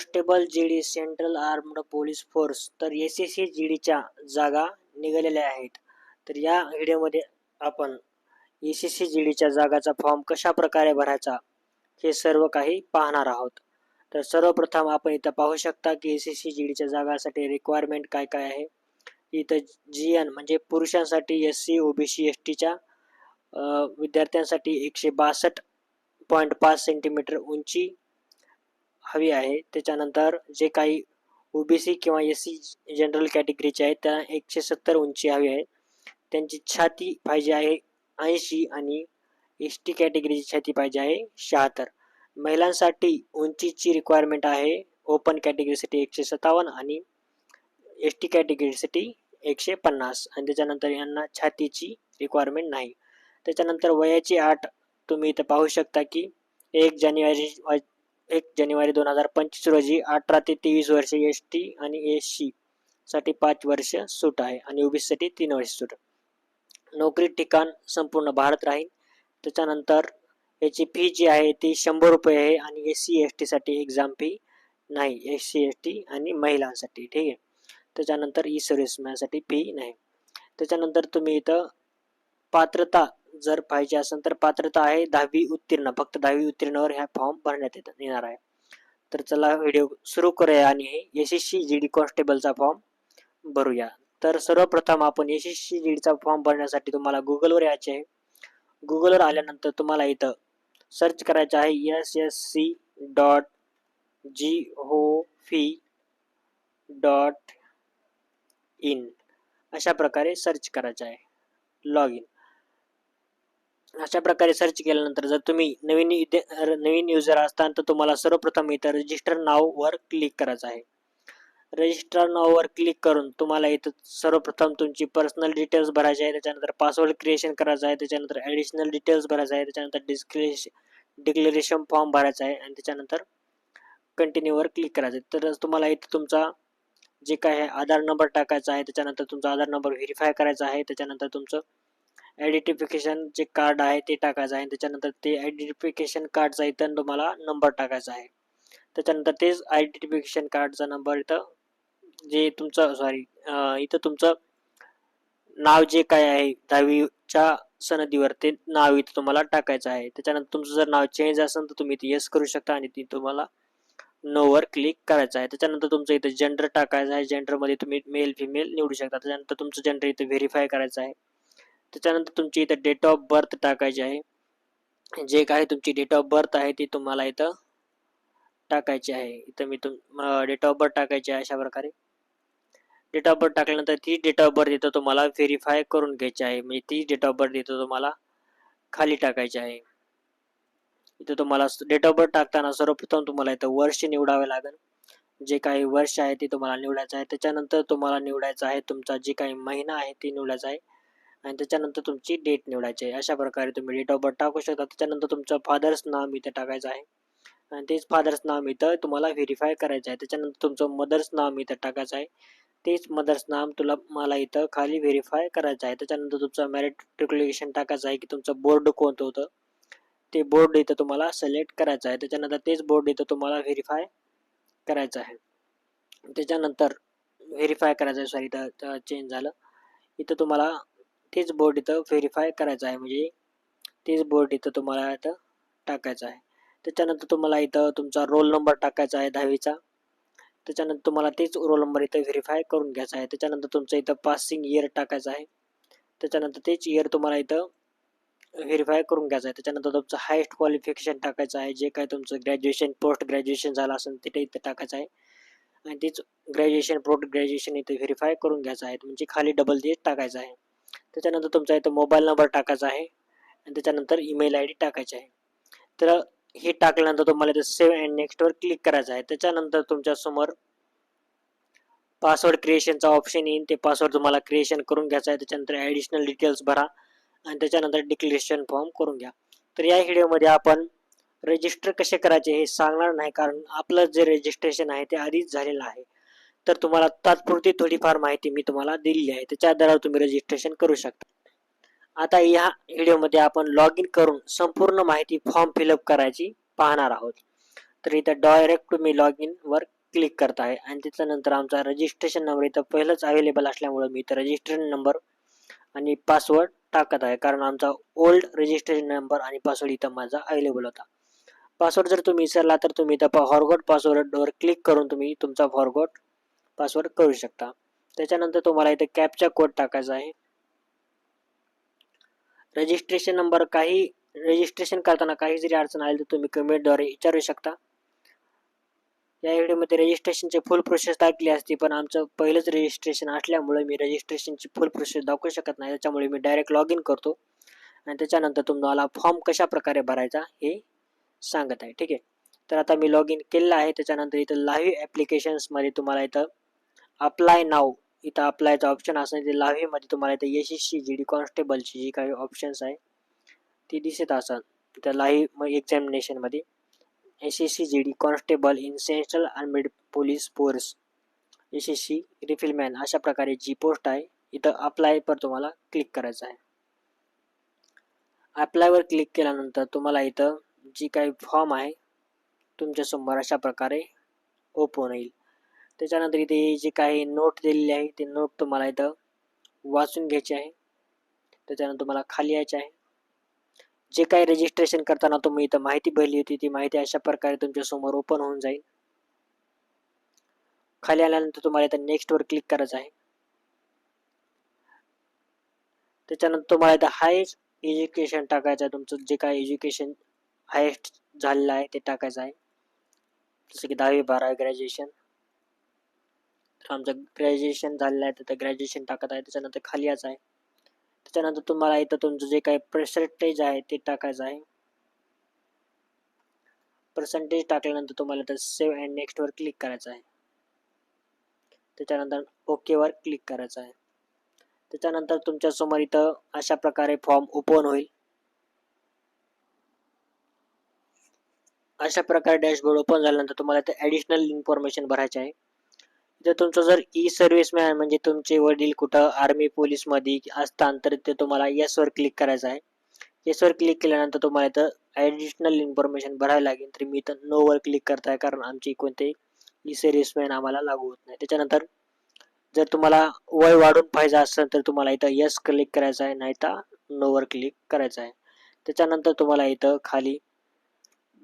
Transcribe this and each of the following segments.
Constable G D central armed police force तर S S C G डीच्या जागा निघालेल्या आहेत. तर या व्हिडिओमध्ये आपण एस एस सी जी डीच्या जागाचा फॉर्म कशा प्रकारे भरायचा हे सर्व काही पाहणार आहोत. तर सर्वप्रथम आपण इथं पाहू शकता की एस एस सी जी डीच्या जागासाठी रिक्वायरमेंट काय काय आहे. इथं जी एन म्हणजे पुरुषांसाठी S C O B C S टीच्या विद्यार्थ्यांसाठी एकशे बासष्ट पॉईंट पाच सेंटीमीटर उंची हवी आहे. त्याच्यानंतर जे काही ओबीसी किंवा एस सी जनरल कॅटेगरीचे आहेत त्या एकशे सत्तर उंची हवी आहे. त्यांची छाती पाहिजे आहे ऐंशी आणि एस टी कॅटेगरीची छाती पाहिजे आहे शहात्तर. महिलांसाठी उंचीची रिक्वायरमेंट आहे ओपन कॅटेगरीसाठी एकशे सत्तावन्न आणि एस टी कॅटेगरीसाठी एकशे पन्नास. आणि त्याच्यानंतर यांना छातीची रिक्वायरमेंट नाही. त्याच्यानंतर वयाची आठ तुम्ही इथं पाहू शकता की एक जानेवारी एक जानेवारी दोन हजार पंचवीस रोजी अठरा ते तेवीस वर्ष एस टी आणि एस सी साठी पाच वर्ष सूट आहे आणि ओबीसीसाठी तीन वर्ष सूट. नोकरी ठिकाण संपूर्ण भारत राहील. त्याच्यानंतर याची फी जी आहे ती शंभर रुपये आहे आणि एस सी एस टीसाठी एक्झाम फी नाही. एस सी एस टी आणि महिलांसाठी ठीक आहे. त्याच्यानंतर ई सर्व्हिसमॅनसाठी फी नाही. त्याच्यानंतर तुम्ही इथं पात्रता जर पाहिजे असेल तर पात्रता आहे दहावी उत्तीर्ण. फक्त दहावी उत्तीर्णवर ह्या फॉर्म भरण्यात येत येणार आहे. तर चला व्हिडिओ सुरू करूया आणि S S C G D कॉन्स्टेबलचा form भरूया. तर सर्वप्रथम आपण एस एस सी जी डीचा फॉर्म भरण्यासाठी तुम्हाला गुगलवर यायचे आहे. गुगलवर आल्यानंतर तुम्हाला इथं सर्च करायचं आहे S S C dot G हो फी डॉट इन अशा प्रकारे सर्च करायचं आहे. लॉग इन अशा प्रकारे सर्च केल्यानंतर जर तुम्ही नवीन नवीन युजर असताल तर तुम्हाला सर्वप्रथम इथं रजिस्टर नाववर क्लिक करायचं आहे. रजिस्टर नाववर क्लिक करून तुम्हाला इथं सर्वप्रथम तुमची पर्सनल डिटेल्स भरायची आहे. त्याच्यानंतर पासवर्ड क्रिएशन करायचं आहे. त्याच्यानंतर ॲडिशनल डिटेल्स भरायचं आहे. त्याच्यानंतर डिस्क्रिएशन डिक्लेरेशन फॉर्म भरायचा आहे. आणि त्याच्यानंतर कंटिन्यूवर क्लिक करायचं आहे. तर तुम्हाला इथं तुमचा जे काय आहे आधार नंबर टाकायचा आहे. त्याच्यानंतर तुमचा आधार नंबर व्हेरीफाय करायचा आहे. त्याच्यानंतर तुमचं आयडेंटिफिकेशन जे कार्ड आहे ते टाकायचं आहे. त्याच्यानंतर ते आयडेंटिफिकेशन कार्डचा इथं तुम्हाला नंबर टाकायचा आहे. त्याच्यानंतर तेच आयडेंटिफिकेशन कार्डचा नंबर इथं जे तुमचं सॉरी इथं तुमचं नाव जे काय आहे दहावीच्या सनदीवर ते नाव इथं तुम्हाला टाकायचं आहे. त्याच्यानंतर तुमचं जर नाव चेंज असेल तर तुम्ही इथे येस करू शकता आणि ती तुम्हाला नोवर क्लिक करायचं आहे. त्याच्यानंतर तुमचं इथं जेंडर टाकायचं आहे. जेंडरमध्ये तुम्ही मेल फिमेल निवडू शकता. त्याच्यानंतर तुमचं जेंडर इथं व्हेरीफाय करायचं आहे. त्याच्यानंतर तुमची इथं डेट ऑफ बर्थ टाकायची आहे. जे काही तुमची डेट ऑफ बर्थ आहे ती तुम्हाला इथं टाकायची आहे. इथं मी तुम डेट ऑफ बर्थ टाकायची आहे अशा प्रकारे. डेट ऑफ बर्थ टाकल्यानंतर ती डेट ऑफ बर्थ इथं तुम्हाला व्हेरीफाय करून घ्यायची आहे. म्हणजे ती डेट ऑफ बर्थ इथं तुम्हाला खाली टाकायची आहे. इथं तुम्हाला डेट ऑफ बर्थ टाकताना सर्वप्रथम तुम्हाला इथं वर्ष निवडावे लागेल. जे काही वर्ष आहे ते तुम्हाला निवडायचं आहे. त्याच्यानंतर तुम्हाला निवडायचं आहे तुमचा जे काही महिना आहे ते निवडायचा आहे. आणि त्याच्यानंतर तुमची डेट निवडायची आहे. अशा प्रकारे तुम्ही डेट ऑफ बर्थ टाकू शकता. त्याच्यानंतर तुमचं फादर्स नाव इथं टाकायचं आहे. आणि तेच फादर्स नाव इथं तुम्हाला व्हेरीफाय करायचं आहे. त्याच्यानंतर तुमचं मदर्स नाव इथं टाकायचं आहे. तेच मदर्स नाव तुला मला इथं खाली व्हेरीफाय करायचं आहे. त्याच्यानंतर तुमचं मॅरिट्रिक्युलेशन टाकायचं आहे की तुमचं बोर्ड कोणतं होतं. ते बोर्ड इथं तुम्हाला सिलेक्ट करायचं आहे. त्याच्यानंतर तेच बोर्ड इथं तुम्हाला व्हेरीफाय करायचं आहे. त्याच्यानंतर व्हेरीफाय करायचं आहे. सॉरी इथं चेंज झालं. इथं तुम्हाला तेच बोर्ड इथं व्हेरीफाय करायचं आहे. म्हणजे तेच बोर्ड इथं तुम्हाला इथं टाकायचं आहे. त्याच्यानंतर तुम्हाला इथं तुमचा रोल नंबर टाकायचा आहे दहावीचा. त्याच्यानंतर तुम्हाला तेच रोल नंबर इथं व्हेरीफाय करून घ्यायचा आहे. त्याच्यानंतर तुमचं इथं पासिंग इयर टाकायचं आहे. त्याच्यानंतर तेच इयर तुम्हाला इथं व्हेरीफाय करून घ्यायचं आहे. त्याच्यानंतर तुमचं हायस्ट क्वालिफिकेशन टाकायचं आहे. जे काय तुमचं ग्रॅज्युएशन पोस्ट ग्रॅज्युएशन झालं असेल तिथे इथं टाकायचं आहे. आणि तेच ग्रॅज्युएशन पोस्ट ग्रॅज्युएशन इथं व्हेरीफाय करून घ्यायचं आहे. म्हणजे खाली डबल ते टाकायचं आहे. त्याच्यानंतर तुमचा इथं मोबाईल नंबर टाकायचा आहे. आणि त्याच्यानंतर ईमेल आय डी टाकायची आहे. तर हे टाकल्यानंतर तुम्हाला इथं सेव्ह अँड नेक्स्टवर क्लिक करायचं आहे. त्याच्यानंतर तुमच्यासमोर पासवर्ड क्रिएशनचा ऑप्शन येईल. ते पासवर्ड तुम्हाला क्रिएशन करून घ्यायचा आहे. त्याच्यानंतर ॲडिशनल डिटेल्स भरा. आणि त्याच्यानंतर डिक्लेरेशन फॉर्म करून घ्या. तर या व्हिडिओमध्ये आपण रजिस्टर कसे करायचे हे सांगणार नाही. कारण आपलं जे रजिस्ट्रेशन आहे ते आधीच झालेलं आहे. तर तुम्हाला तात्पुरती थोडीफार माहिती मी तुम्हाला दिलेली आहे. त्याच्या आधारावर तुम्ही रजिस्ट्रेशन करू शकता. आता या व्हिडिओमध्ये आपण लॉग इन करून संपूर्ण माहिती फॉर्म फिलअप करायची पाहणार आहोत. तर इथं डायरेक्ट तुम्ही लॉग इनवर क्लिक करत आहे आणि त्याच्यानंतर आमचा रजिस्ट्रेशन नंबर इथं पहिलंच अवेलेबल असल्यामुळं मी इथं रजिस्ट्रेशन नंबर आणि पासवर्ड टाकत आहे. कारण आमचा ओल्ड रजिस्ट्रेशन नंबर आणि पासवर्ड इथं माझा अवेलेबल होता. पासवर्ड जर तुम्ही विसरला तर तुम्ही इथं फॉरगॉट पासवर्डवर क्लिक करून तुम्ही तुमचा फॉरगॉट पासवर्ड करू शकता. त्याच्यानंतर तुम्हाला इथे कॅपचा कोड टाकायचा आहे. रजिस्ट्रेशन नंबर काही रजिस्ट्रेशन करताना काही जरी अडचण आली तर तुम्ही कमेंटद्वारे विचारू शकता. या व्हिडिओमध्ये रजिस्ट्रेशनची फुल प्रोसेस दाखवली असती पण आमचं पहिलंच रजिस्ट्रेशन असल्यामुळे मी रजिस्ट्रेशनची फुल प्रोसेस दाखवू शकत नाही. त्याच्यामुळे मी डायरेक्ट लॉग इन करतो. आणि त्याच्यानंतर तुम्हाला फॉर्म कशा प्रकारे भरायचा हे सांगत आहे. ठीक आहे? तर आता मी लॉग इन केलेलं आहे. त्याच्यानंतर इथं लाईव्ह ॲप्लिकेशन्समध्ये तुम्हाला इथं अप्लाय नाव इथं अप्लायचं ऑप्शन असणार ते लावीमध्ये तुम्हाला इथं S S C G D कॉन्स्टेबलची जी काही ऑप्शन्स आहे ती दिसत असाल. इथं लाही एक्झामिनेशनमध्ये S S C G D constable in central armed police force S S C rifleman अशा प्रकारे जी पोस्ट आहे इथं अप्लाय पर तुम्हाला क्लिक करायचं आहे. अप्लायवर क्लिक केल्यानंतर तुम्हाला इथं जी काही फॉर्म आहे तुमच्यासमोर अशा प्रकारे ओपन होईल. त्याच्यानंतर इथे जे काही नोट दिलेली आहे ते नोट तुम्हाला इथं वाचून घ्यायचे आहे. त्याच्यानंतर तुम्हाला खाली यायचे आहे. जे काही रजिस्ट्रेशन करताना तुम्ही इथं माहिती भरली होती ती माहिती अशा प्रकारे तुमच्यासमोर ओपन होऊन जाईल. खाली आल्यानंतर तुम्हाला इथं नेक्स्टवर क्लिक करायचं आहे. त्याच्यानंतर तुम्हाला इथं हायस्ट एज्युकेशन टाकायचं आहे. तुमचं जे काही एज्युकेशन हायेस्ट झालेलं आहे ते टाकायचं आहे. जसं की दहावी बारावी ग्रॅज्युएशन आमचं ग्रॅज्युएशन झालेलं आहे तर ग्रॅज्युएशन टाकत आहे त्याच्यानंतर खाली यायचं आहे. त्याच्यानंतर तुम्हाला इथं तुमचं जे काही पर्सेंटेज आहे ते टाकायचं आहे. पर्सेंटेज टाकल्यानंतर तुम्हाला तर सेव्ह अँड नेक्स्टवर क्लिक करायचं आहे. त्याच्यानंतर ओकेवर क्लिक करायचं आहे. त्याच्यानंतर तुमच्यासमोर इथं अशा प्रकारे फॉर्म ओपन होईल. अशा प्रकारे डॅशबोर्ड ओपन झाल्यानंतर तुम्हाला ते ॲडिशनल इन्फॉर्मेशन भरायचे आहे. जर तुमचं जर ई सर्व्हिसमॅन म्हणजे तुमचे वडील कुठं आर्मी पोलीसमध्ये असतात तर ते तुम्हाला येसवर क्लिक करायचं आहे. येसवर क्लिक केल्यानंतर तुम्हाला इथं ॲडिशनल इन्फॉर्मेशन भरायला लागेल. तर मी इथं नोवर क्लिक करताय कारण आमची कोणते ई सर्व्हिसमॅन आम्हाला लागू होत नाही. त्याच्यानंतर जर तुम्हाला वय वाढून पाहिजे असेल तर तुम्हाला इथं यस क्लिक करायचं आहे नाही तर नोवर क्लिक करायचं आहे. त्याच्यानंतर तुम्हाला इथं खाली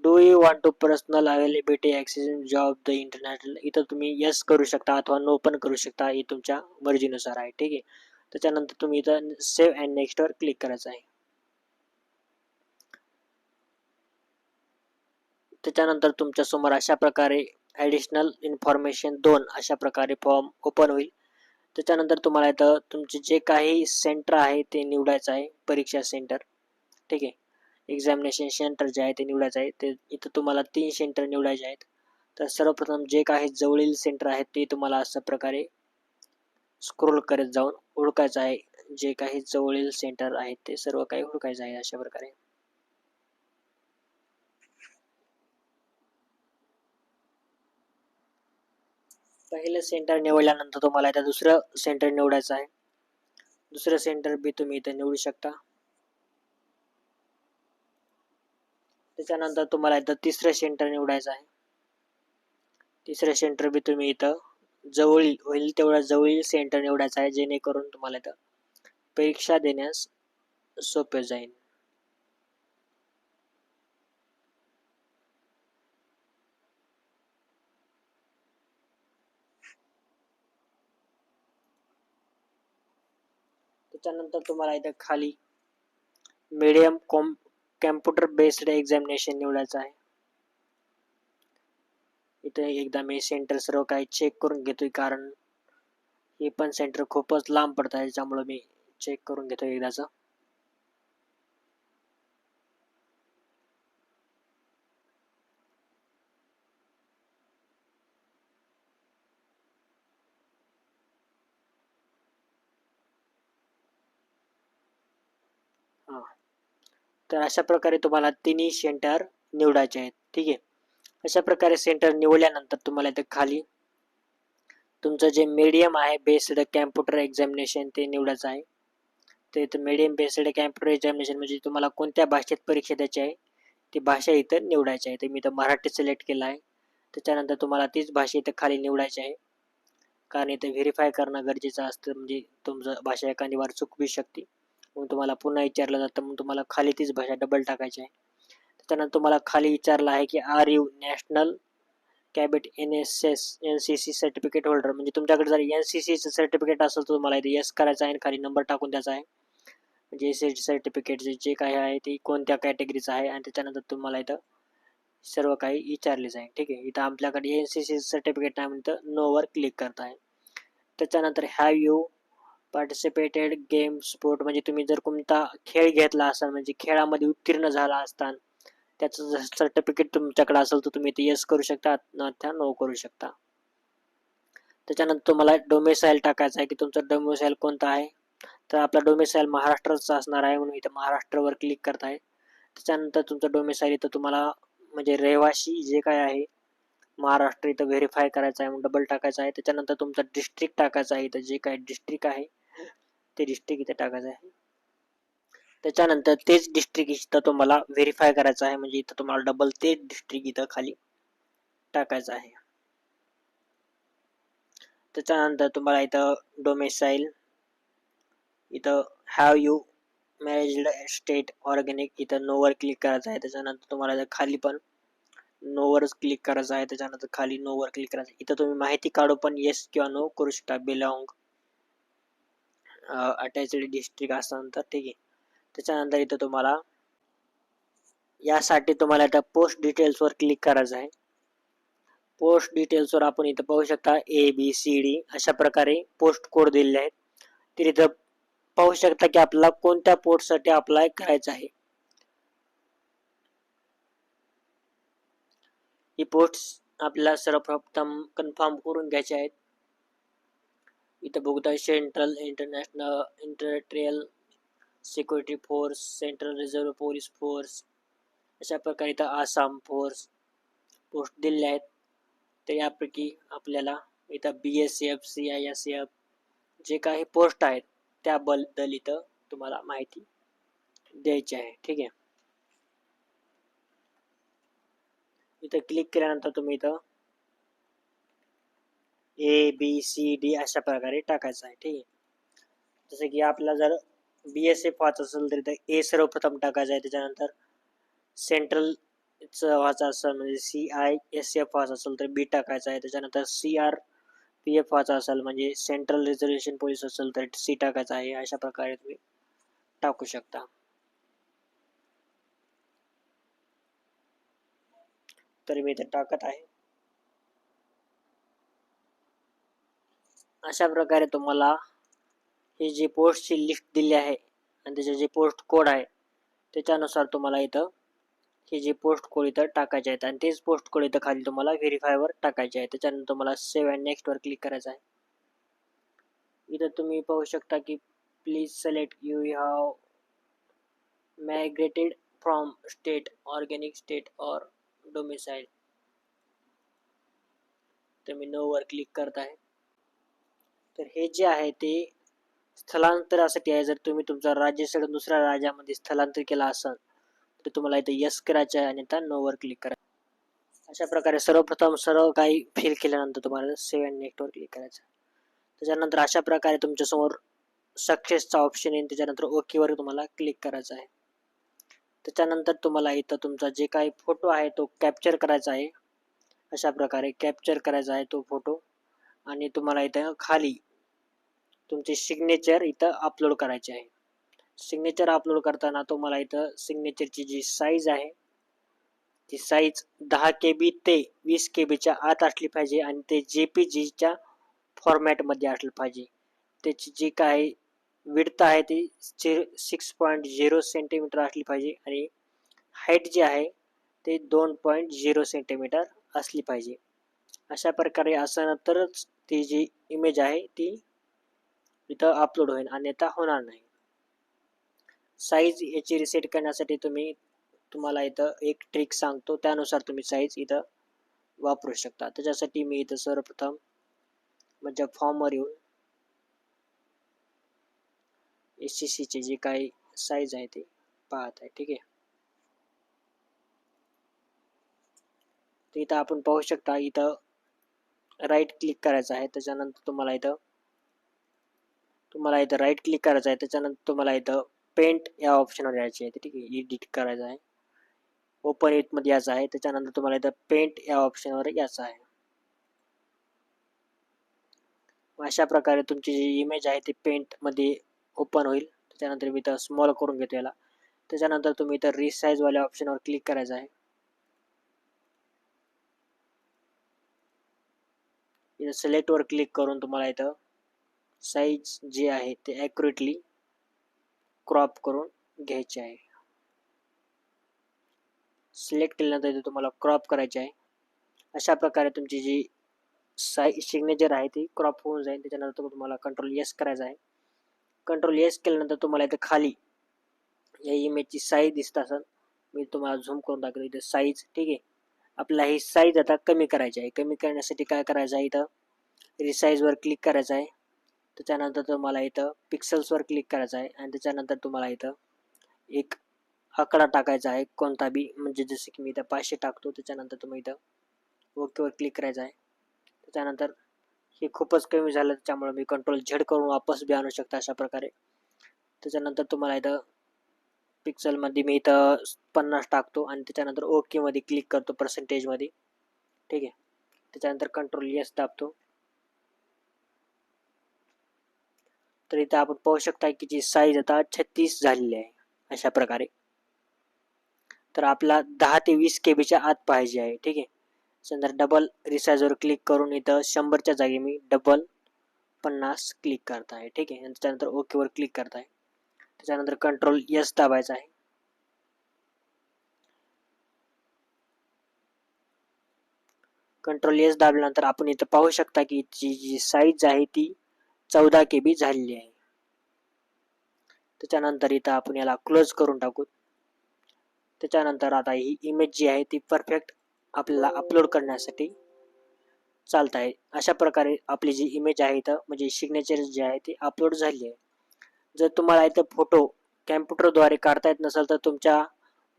do you want to personal availability access job the international इथं तुम्ही यस करू शकता अथवा नो पण करू शकता हे तुमच्या मर्जीनुसार आहे ठीक आहे? त्याच्यानंतर तुम्ही इथं सेव्ह अँड नेक्स्टवर क्लिक करायचं आहे. त्याच्यानंतर तुमच्यासमोर अशा प्रकारे ॲडिशनल इन्फॉर्मेशन दोन अशा प्रकारे फॉर्म ओपन होईल. त्याच्यानंतर तुम्हाला इथं तुमचे जे काही सेंटर आहे ते निवडायचं आहे परीक्षा सेंटर ठीक आहे? एक्झामिनेशन सेंटर जे आहे ते निवडायचं आहे. ते इथं तुम्हाला तीन सेंटर निवडायचे आहेत. तर सर्वप्रथम जे काही जवळील सेंटर आहेत ते तुम्हाला अशा प्रकारे स्क्रोल करत जाऊन ओळखायचं आहे. जे काही जवळील सेंटर आहेत ते सर्व काही ओळखायचं आहे अशा प्रकारे. पहिलं सेंटर निवडल्यानंतर तुम्हाला इथं दुसरं सेंटर निवडायचं आहे. दुसरं सेंटर बी तुम्ही इथं निवडू शकता. त्याच्यानंतर तुम्हाला इथं तिसरं सेंटर निवडायचं आहे. तिसरं सेंटर बी तुम्ही इथं जवळील होईल तेवढं जवळील सेंटर निवडायचं आहे जेणेकरून तुम्हाला इथं परीक्षा देण्यास सोपे जाईल. त्याच्यानंतर तुम्हाला इथं खाली medium com computer based examination निवडायचं आहे. इथे एकदा मी सेंटर सर्व काही चेक करून घेतोय कारण हे पण सेंटर खूपच लांब पडत आहे त्याच्यामुळे मी चेक करून घेतोय एकदाच. तर अशा प्रकारे तुम्हाला तिन्ही सेंटर निवडायचे आहेत. ठीक आहे? अशा प्रकारे सेंटर निवडल्यानंतर तुम्हाला इथे खाली तुमचं जे मीडियम आहे बेस्ड कॅम्प्युटर एक्झामिनेशन ते निवडायचं आहे. तर इथं मीडियम बेस्ड कॅम्प्युटर एक्झामिनेशन म्हणजे तुम्हाला कोणत्या भाषेत परीक्षा द्यायची आहे ती भाषा इथं निवडायची आहे. तर मी इथं मराठी सिलेक्ट केलं आहे. त्याच्यानंतर तुम्हाला तीच भाषा इथं खाली निवडायची आहे. कारण इथं व्हेरीफाय करणं गरजेचं असतं. म्हणजे तुमचं भाषा एखादी वार चुकवी शकते. मग तुम्हाला पुन्हा विचारलं जातं मग तुम्हाला खाली तीच भाषा डबल टाकायची आहे. त्यानंतर तुम्हाला खाली विचारलं आहे की are you national cadet N S S N C C certificate holder म्हणजे तुमच्याकडे जर एन सी सीचं सर्टिफिकेट असेल तर तुम्हाला इथे यस करायचं आहे आणि खाली नंबर टाकून द्यायचा आहे. म्हणजे एस सी सर्टिफिकेट जे काही आहे ते कोणत्या कॅटेगरीचं आहे आणि त्याच्यानंतर तुम्हाला इथं सर्व काही विचारले जाईल. ठीक आहे? इथं आपल्याकडे एन सी सी सर्टिफिकेट नाही म्हणतं नोवर क्लिक करत आहे त्याच्यानंतर have you participated game sport म्हणजे तुम्ही जर कोणता खेळ घेतला असाल म्हणजे खेळामध्ये उत्तीर्ण झाला असताना त्याचं जर सर्टिफिकेट तुमच्याकडे असेल तर तुम्ही ते येस करू शकता त्या नो करू शकता. त्याच्यानंतर तुम्हाला डोमेसाईल टाकायचा आहे की तुमचा डोमेसाईल कोणता आहे? तर आपला डोमेसाईल महाराष्ट्राचा असणार आहे म्हणून इथं महाराष्ट्रावर क्लिक करत आहे त्याच्यानंतर तुमचं डोमेसाईल इथं तुम्हाला म्हणजे रहिवाशी जे काय आहे महाराष्ट्र इथं व्हेरीफाय करायचं आहे डबल टाकायचं आहे. त्याच्यानंतर तुमचा डिस्ट्रिक्ट टाकायचा आहे इथं जे काय डिस्ट्रिक्ट आहे. ते डिस्ट्रिक्ट इथं टाकायचं आहे. त्याच्यानंतर तेच डिस्ट्रिक्ट इथं तुम्हाला व्हेरीफाय करायचं आहे. म्हणजे इथं तुम्हाला डबल तेच डिस्ट्रिक्ट इथं खाली टाकायचं आहे. त्याच्यानंतर तुम्हाला इथं डोमेसाईल इथं have you managed state organic इथं नोवर क्लिक करायचं आहे. त्याच्यानंतर तुम्हाला खाली पण नोवरच क्लिक करायचं आहे. त्याच्यानंतर खाली नोवर क्लिक करायचं इथं तुम्ही माहिती काढू पण येस किंवा नो करू शकता. बिलॉंग अटॅचड डिस्ट्रिक्ट असं तर ठीक आहे त्याच्यानंतर इथं तुम्हाला यासाठी तुम्हाला आता पोस्ट डिटेल्सवर क्लिक करायचं आहे. पोस्ट डिटेल्सवर आपण इथं पाहू शकता ए बी सी डी अशा प्रकारे पोस्ट कोड दिलेले आहेत. तर इथं पाहू शकता की आपल्याला कोणत्या पोस्टसाठी अप्लाय करायचं आहे. ही पोस्ट आपल्याला सर्वप्रथम कन्फर्म करून घ्यायचे आहेत. इथं बघताय central international industrial security force central reserve police force अशा प्रकारे इथं आसाम फोर्स पोस्ट दिलेल्या आहेत. तर यापैकी आपल्याला इथं B S F C I S F जे काही पोस्ट आहेत त्याबद्दल इथं तुम्हाला माहिती द्यायची आहे. ठीक आहे? इथं क्लिक केल्यानंतर तुम्ही इथं ए बी सी डी अशा प्रकारे टाकायचं आहे ठीक आहे? जसं की आपला जर बी एस एफ व्हायचं असेल तर इथं ए सर्वप्रथम टाकायचं आहे त्याच्यानंतर सेंट्रल व्हायचं असेल म्हणजे सी आय एस एफ व्हायचं असेल तर बी टाकायचं आहे त्याच्यानंतर सी आर पी एफ व्हायचा असेल म्हणजे सेंट्रल रिझर्वेशन पोलीस असेल तर सी टाकायचं आहे अशा प्रकारे तुम्ही टाकू शकता. तर मी इथे टाकत आहे. अशा प्रकारे तुम्हाला ही जी पोस्टची लिस्ट दिली आहे आणि त्याचे जे पोस्ट कोड आहे त्याच्यानुसार तुम्हाला इथं ही जी पोस्ट कोड इथं टाकायचे आहेत आणि तेच पोस्ट कोड इथं खाली तुम्हाला व्हेरीफायवर टाकायचे आहे. त्याच्यानंतर तुम्हाला सेव्ह अँड नेक्स्टवर क्लिक करायचं आहे. इथं तुम्ही पाहू शकता की please select you have migrated from state organic state or domicile तुम्ही नोवर क्लिक करत आहे तर हे जे आहे ते स्थलांतरासाठी आहे. जर तुम्ही तुमचा राज्य सोडून दुसऱ्या राज्यामध्ये स्थलांतर केला असाल तर तुम्हाला इथे यस करायचं आहे आणि त्या नोवर क्लिक करायचं अशा प्रकारे सर्वप्रथम सर्व काही फिल केल्यानंतर तुम्हाला सेव्ह अँड नेक्स्टवर क्लिक करायचं त्याच्यानंतर अशा प्रकारे तुमच्यासमोर सक्सेसचा ऑप्शन येईल. त्याच्यानंतर ओकेवर तुम्हाला क्लिक करायचं आहे. त्याच्यानंतर तुम्हाला इथं तुमचा जे काही फोटो आहे तो कॅप्चर करायचा आहे. अशा प्रकारे कॅप्चर करायचा आहे तो फोटो आणि तुम्हाला इथं खाली तुमचे सिग्नेचर इथं अपलोड करायचे आहे. सिग्नेचर अपलोड करताना तुम्हाला इथं सिग्नेचरची जी साईज आहे ती साईज दहा के बी ते वीस के बीच्या आत असली पाहिजे आणि ते जे पी जीच्या फॉर्मॅटमध्ये असलं पाहिजे. त्याची जी काय विडत आहे ती सिक्स पॉईंट झिरो सेंटीमीटर असली पाहिजे आणि हाईट जी आहे ते दोन पॉईंट झिरो सेंटीमीटर असली पाहिजे. अशा प्रकारे असं तरच ती जी इमेज आहे ती इथं अपलोड होईल अन्यथा होणार नाही. साईज याची रिसेट करण्यासाठी तुम्ही तुम्हाला इथं एक ट्रिक सांगतो त्यानुसार तुम्ही साईज इथं वापरू शकता. त्याच्यासाठी मी इथं सर्वप्रथम माझ्या फॉर्मवर येऊन एस सी सीचे जे काही साईज आहे ती पाहत आहे ठीक आहे? तर इथं आपण पाहू शकता इथं राईट क्लिक करायचं आहे. त्याच्यानंतर तुम्हाला इथं तुम्हाला इथं राईट क्लिक करायचं आहे. त्याच्यानंतर तुम्हाला इथं पेंट या ऑप्शनवर यायचे आहे. ठीक आहे एडिट करायचं आहे. ओपन इथमध्ये यायचं आहे. त्याच्यानंतर तुम्हाला इथं पेंट या ऑप्शनवर यायचं आहे. अशा प्रकारे तुमची जी इमेज आहे ती पेंटमध्ये ओपन होईल. त्याच्यानंतर मी इथं स्मॉल करून घेतो याला. त्याच्यानंतर तुम्ही इथं रिसाईजवाल्या ऑप्शनवर क्लिक करायचं आहे. इथं सिलेक्टवर क्लिक करून तुम्हाला इथं साईज जे आहे ते ॲक्युरेटली क्रॉप करून घ्यायचे आहे. सिलेक्ट केल्यानंतर इथे तुम्हाला क्रॉप करायचे आहे. अशा प्रकारे तुमची जी साई सिग्नेचर आहे ती क्रॉप होऊन जाईल. त्याच्यानंतर तुम्हाला कंट्रोल येस करायचं आहे. कंट्रोल येस केल्यानंतर तुम्हाला इथं खाली या इमेजची साईज दिसत असेल. मी तुम्हाला झूम करून दाखवतो. इथं साईज ठीक आहे? आपल्याला ही साईज आता कमी करायची आहे. कमी करण्यासाठी काय करायचं आहे इथं? रिसाईजवर क्लिक करायचं आहे. त्याच्यानंतर तुम्हाला इथं पिक्सल्सवर क्लिक करायचं आहे. आणि त्याच्यानंतर तुम्हाला इथं एक आकडा टाकायचा आहे. कोणता बी म्हणजे जसं की मी इथं पाचशे टाकतो. त्याच्यानंतर तुम्ही इथं ओकेवर क्लिक करायचं आहे. त्याच्यानंतर हे खूपच कमी झालं. त्याच्यामुळे मी कंट्रोल झेड करून वापस बी आणू शकता अशा प्रकारे. त्याच्यानंतर तुम्हाला इथं पिक्सलमध्ये मी इथं पन्नास टाकतो. आणि त्याच्यानंतर ओकेमध्ये क्लिक करतो पर्सेंटेजमध्ये ठीक आहे? त्याच्यानंतर कंट्रोल येस दाबतो. तर इथं आपण पाहू शकता की जी साईज आता छत्तीस झालेली आहे अशा प्रकारे. तर आपला दहा ते वीस के बीच्या आत पाहिजे आहे ठीक आहे. नंतर डबल रिसाईजवर क्लिक करून इथं शंभरच्या जागी मी डबल पन्नास क्लिक करत आहे ठीक आहे. आणि त्याच्यानंतर ओकेवर क्लिक करत आहे. त्याच्यानंतर कंट्रोल यस दाबायचा आहे. कंट्रोल यस दाबल्यानंतर आपण इथं पाहू शकता की जी जी साईज आहे ती चौदा के बी झालेली आहे. त्याच्यानंतर इथं आपण याला क्लोज करून टाकू. त्याच्यानंतर आता ही इमेज जी आहे ती परफेक्ट आपल्याला अपलोड करण्यासाठी चालत आहे. अशा प्रकारे आपली जी इमेज आहे इथं म्हणजे सिग्नेचर जे आहे ती अपलोड झाली आहे. जर तुम्हाला इथं फोटो कॅम्प्युटरद्वारे काढता येत नसेल तर तुमच्या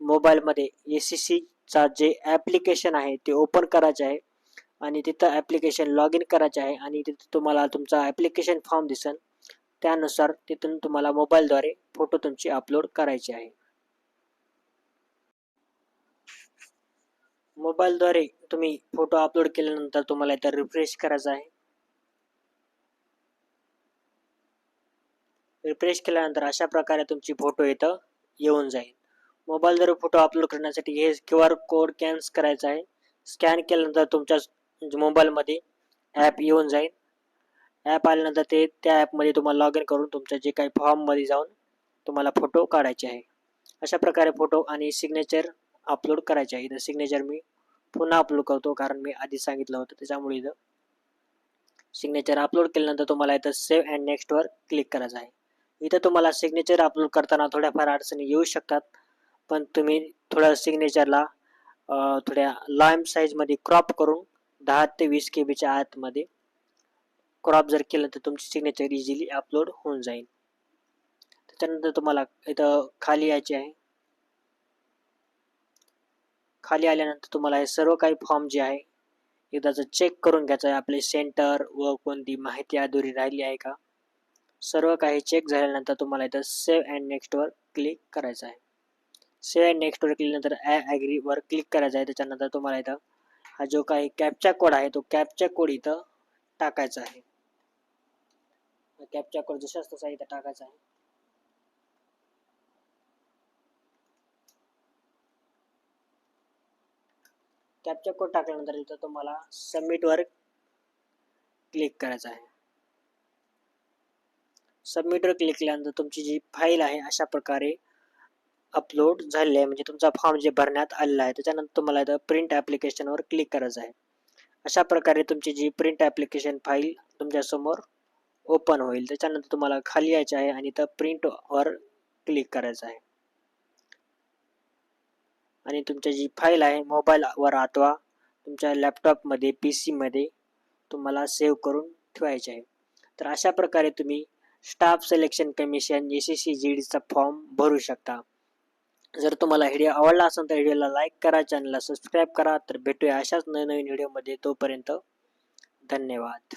मोबाईलमध्ये ए सी सीचा जे ॲप्लिकेशन आहे ते ओपन करायचे आहे. आणि तिथं ॲप्लिकेशन लॉग इन करायचे आहे. आणि तिथं तुम्हाला तुमचा ॲप्लिकेशन फॉर्म दिसेल. त्यानुसार तिथून तुम्हाला मोबाईलद्वारे फोटो तुमचे अपलोड करायचे आहे. मोबाईलद्वारे तुम्ही फोटो अपलोड केल्यानंतर तुम्हाला इथं रिफ्रेश करायचा आहे. रिफ्रेश केल्यानंतर अशा प्रकारे तुमची फोटो इथं येऊन जाईल. मोबाईलद्वारे फोटो अपलोड करण्यासाठी हे क्यू आर कोड स्कॅन करायचा आहे. स्कॅन केल्यानंतर तुमच्या म्हणजे मोबाईलमध्ये ॲप येऊन जाईल. ॲप आल्यानंतर ते त्या ॲपमध्ये तुम्हाला लॉग इन करून तुमच्या जे काही फॉर्ममध्ये जाऊन तुम्हाला फोटो काढायचे आहे. अशा प्रकारे फोटो आणि सिग्नेचर अपलोड करायचे आहे. इथं सिग्नेचर मी पुन्हा अपलोड करतो कारण मी आधी सांगितलं होतं त्याच्यामुळे इथं सिग्नेचर अपलोड केल्यानंतर तुम्हाला इथं सेव्ह अँड नेक्स्टवर क्लिक करायचं आहे. इथं तुम्हाला सिग्नेचर अपलोड करताना थोड्याफार अडचणी येऊ शकतात पण तुम्ही थोड्या सिग्नेचरला थोड्या लाईम साईजमध्ये क्रॉप करून दहा ते वीस के बीच्या आतमध्ये. क्रॉप जर केलं तर तुमची सिग्नेचर इझिली अपलोड होऊन जाईल. त्याच्यानंतर तुम्हाला इथं खाली यायचे आहे. खाली आल्यानंतर तुम्हाला हे सर्व काही फॉर्म जे आहे एकदाचं चेक करून घ्यायचं आहे आपले सेंटर व कोणती माहिती अधुरी राहिली आहे का? सर्व काही चेक झाल्यानंतर तुम्हाला इथं सेव्ह अँड नेक्स्टवर क्लिक करायचं आहे. सेव्ह अँड नेक्स्टवर क्लिक नंतर ॲग्रीवर क्लिक करायचं आहे. त्याच्यानंतर तुम्हाला इथं हा जो काही कॅपचा कोड आहे तो कॅपचा कोड इथं टाकायचा आहे. कॅपचा कोड जशाच तसा इथं टाकायचा आहे. कॅपचा कोड टाकल्यानंतर इथं तुम्हाला सबमिटवर क्लिक करायचं आहे. सबमिटवर क्लिक केल्यानंतर तुमची जी फाईल आहे अशा प्रकारे अपलोड झाले आहे म्हणजे तुमचा फॉर्म जे भरण्यात आलेला आहे त्याच्यानंतर तुम्हाला इथं प्रिंट ॲप्लिकेशनवर क्लिक करायचं आहे. अशा प्रकारे तुमची जी प्रिंट ॲप्लिकेशन फाईल तुमच्यासमोर ओपन होईल त्याच्यानंतर तुम्हाला खाली यायचं आहे आणि इथं प्रिंटवर क्लिक करायचं आहे. आणि तुमची जी फाईल आहे मोबाईलवर अथवा तुमच्या लॅपटॉपमध्ये पी सीमध्ये तुम्हाला सेव्ह करून ठेवायचे आहे. तर अशा प्रकारे तुम्ही staff selection commission S S C G डीचा फॉर्म भरू शकता. जर तुम्हाला व्हिडिओ आवडला असेल तर व्हिडिओला लाईक करा चॅनलला सबस्क्राईब करा. तर भेटूया अशाच नवीन नवीन व्हिडिओमध्ये. तोपर्यंत धन्यवाद.